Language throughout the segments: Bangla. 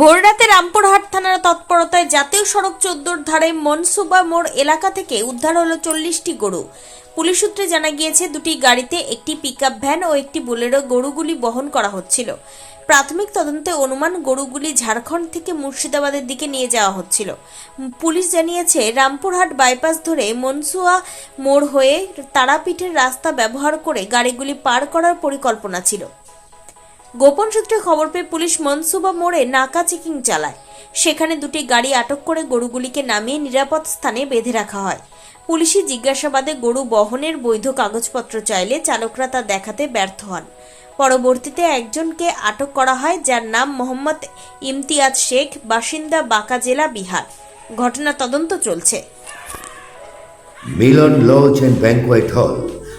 ভোররাতে রামপুরহাট থানার তৎপরতায় জাতীয় সড়ক চোদ্দোর ধারে মনসুবা মোড় এলাকা থেকে উদ্ধার হলো চল্লিশটি গরু। পুলিশ সূত্রে জানা গিয়েছে, দুটি গাড়িতে একটি পিকআপ ভ্যান ও একটি বোলেরো গরুগুলি বহন করা হচ্ছিল। প্রাথমিক তদন্তে অনুমান গরুগুলি ঝাড়খণ্ড থেকে মুর্শিদাবাদের দিকে নিয়ে যাওয়া হচ্ছিল। পুলিশ জানিয়েছে, রামপুরহাট বাইপাস ধরে মনসুয়া মোড় হয়ে তারাপীঠের রাস্তা ব্যবহার করে গাড়িগুলি পার করার পরিকল্পনা ছিল। গোপন সূত্রে খবর পেয়ে পুলিশ মনসুবা মোড়ে নাকা চেকিং চালায়। সেখানে দুটি গাড়ি আটক করে গরুগুলিকে নামিয়ে নিরাপদ স্থানে বেঁধে রাখা হয়। পুলিশি জিজ্ঞাসাবাদে গরু বহনের বৈধ কাগজপত্র চাইলে চালকরা তা দেখাতে ব্যর্থ হন। পরবর্তীতে একজনকে আটক করা হয়, যার নাম মোহাম্মদ ইমতিয়াজ শেখ, বাসিন্দা বাঁকা জেলা বিহার। ঘটনা তদন্ত চলছে। মিলন লজ অ্যান্ড ব্যাংকোয়েট হল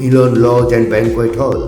Milan lodge and banquet hall